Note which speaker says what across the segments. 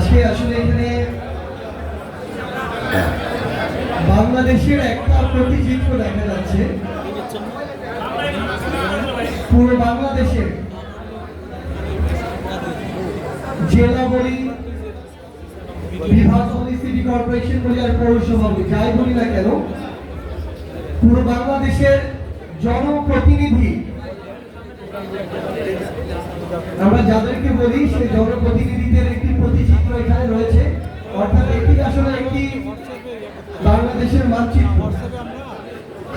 Speaker 1: আজকে আসলে এখানে বাংলাদেশের একটা প্রতিচিত্র দেখা যাচ্ছে। পুরো বাংলাদেশের জেলা বলি, বিভাগ বলি সিটি কর্পোরেশন বলি আর পৌরসভা বলি, যাই বলি না কেন, পুরো বাংলাদেশের জনপ্রতিনিধি আমরা যাদেরকে বলি, সেই জনপ্রতিনিধিদের একটি প্রতিচিত্র এখানে রয়েছে। অর্থাৎ এটি আসলে একটি বাংলাদেশের মানচিত্র।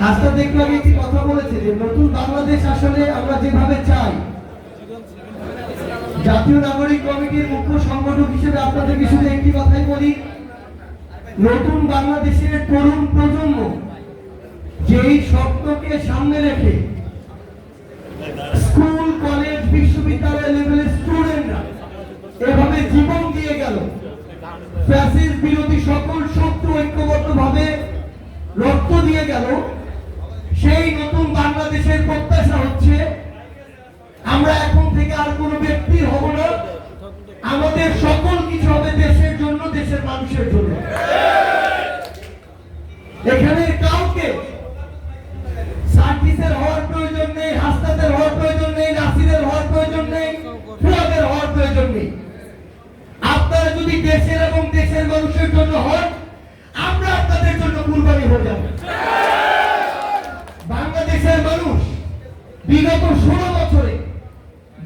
Speaker 1: হাসটা দেখল আগে একটি কথা বলেছে যে, নতুন বাংলাদেশ আসলে আমরা যেভাবে চাই, জাতীয় নাগরিক কমিটির মুখ্য সংগঠক হিসেবে আপনাদেরকে শুধু একটি কথাই বলি, নতুন বাংলাদেশের তরুণ প্রজন্ম যেই স্বপ্নকে সামনে রেখে এভাবে জীবন দিয়ে গেল। ফ্যাসিস্ট বিরোধী সকল শক্তি ঐক্যবদ্ধভাবে রক্ত দিয়ে গেল। সেই নতুন বাংলাদেশের প্রত্যাশা হচ্ছে, আমরা এখন থেকে আর কোনো ব্যক্তি হব না। আমাদের সকল কিছু হবে দেশের জন্য, দেশের মানুষের জন্য। এখানে দেশের এবং দেশের মানুষের জন্য হন আমরা আপনাদের জন্য কুরবানি হয়ে যাব। বাংলাদেশের মানুষ বিগত ষোলো বছরে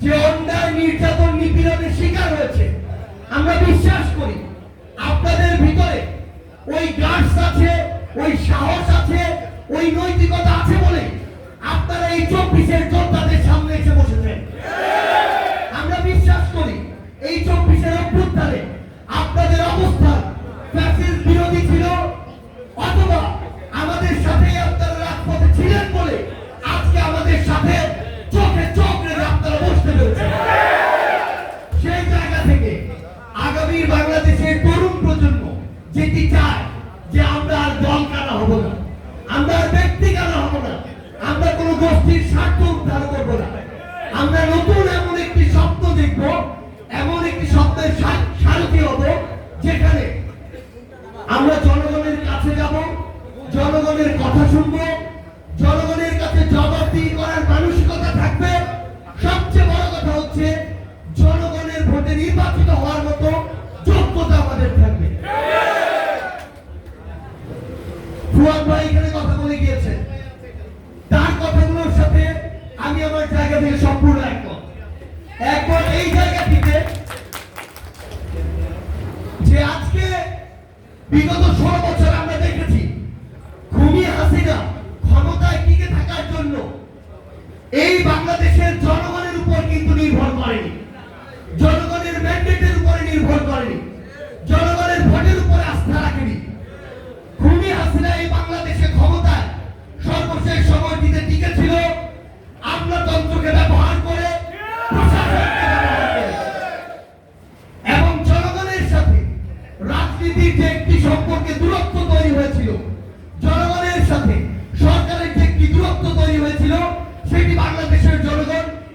Speaker 1: যে অন্যায় নির্যাতন নিপীড়নের শিকার হয়েছে, আমরা বিশ্বাস করি আপনাদের ভিতরে ওই গার্ডস আছে, ওই সাহস আছে, ওই নৈতিকতা আছে বলে আপনারা এই চব্বিশের যোদ্ধাদের সামনে এসে বসেছেন। That is জনগণের কাছে যাব, জনগণের কথা শুনব, জনগণের কাছে জবাবদিহি করার মানসিকতা থাকবে। সবচেয়ে বড় কথা হচ্ছে, জনগণের ভোটে নির্বাচিত হওয়ার মতো যোগ্যতা আমাদের থাকবে। ফুয়াদ ভাই এখানে কথা বলে গিয়েছেন তার কথাগুলোর সাথে আমি আমার জায়গা থেকে সম্পূর্ণ একমত। একমত এই জায়গা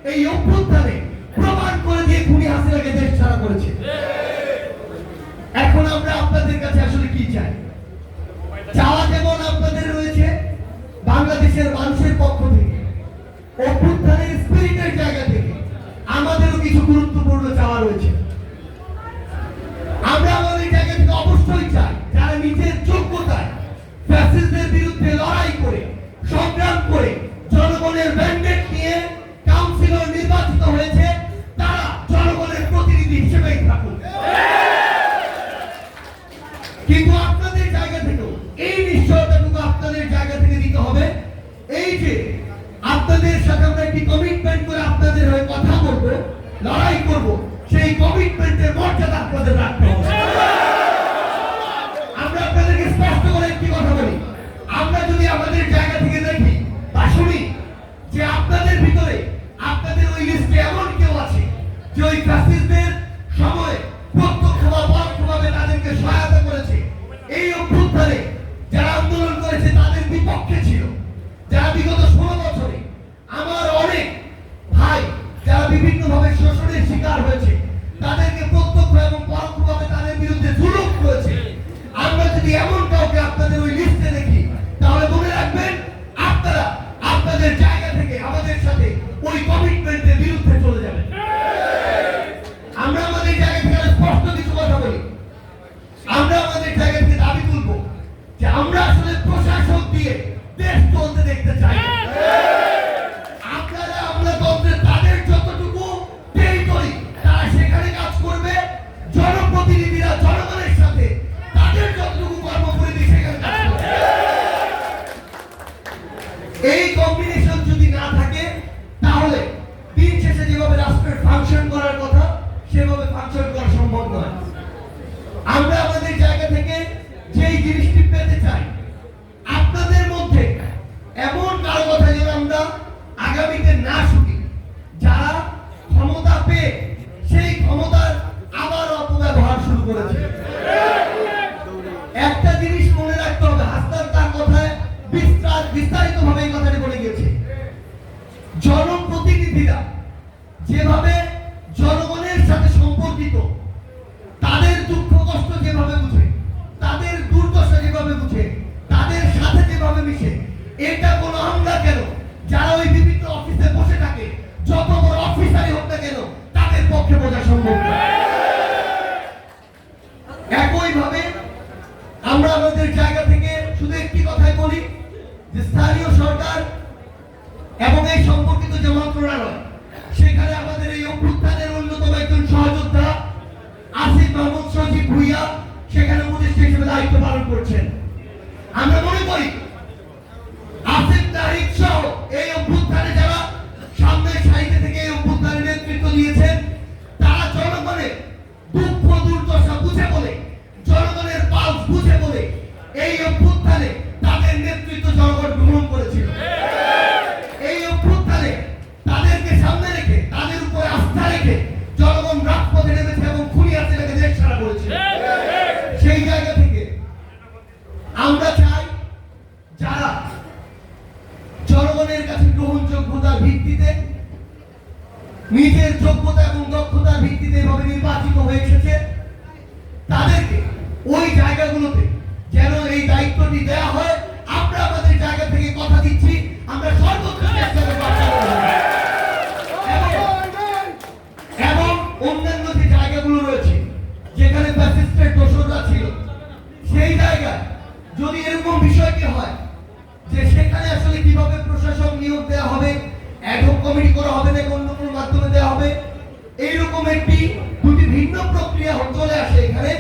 Speaker 1: এই অভ্যুত্থানে প্রমাণ করে দিয়ে খুনি হাসিনাকে দেশ ছাড়া করেছে। এখন আমরা আপনাদের কাছে আসলে কি চাই? চাওয়া যেমন আপনাদের এই আপনাদের সাথে আমরা একটি কমিটমেন্ট করে আপনাদের হয়ে কথা বলব, লড়াই করব। সেই কমিটমেন্টের মর্যাদা আপনাদের রাখতে হবে। আমরা আপনাদেরকে স্পষ্ট করে একটি কথা বলি। আমরা যদি আমাদের জায়গা থেকে দেখি বা শুনি যে আপনাদের ভিতরে, আপনাদের ওই লিস্টে এমন কেউ আছে যে ওই ফ্যাসিস্টদের যেভাবে জনগণের সাথে সম্পর্কিত, তাদের দুঃখ কষ্ট যেভাবে বুঝে, তাদের দুর্দশা যেভাবে বুঝে, তাদের সাথে যেভাবে মিশে, এটা কোনো আমরা কেন? যারা ওই বিভিন্ন অফিসে বসে থাকে, যত বড় অফিসারই হোক না কেন এইরকম একটি দুটি ভিন্ন প্রক্রিয়া চলে আসে এখানে।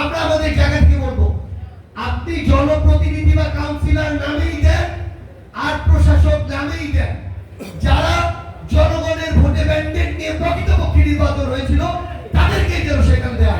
Speaker 1: আমরা আমাদের জায়গা থেকে বলব। আপনি জনপ্রতিনিধি বা কাউন্সিলর নামেই দেন, আর প্রশাসক নামেই দেন। যারা জনগণের ভোটে ব্যান্ডেড নিয়ে প্রকৃতপক্ষে নির্বাচন হয়েছিল, তাদেরকে যেন সেখানে দেওয়া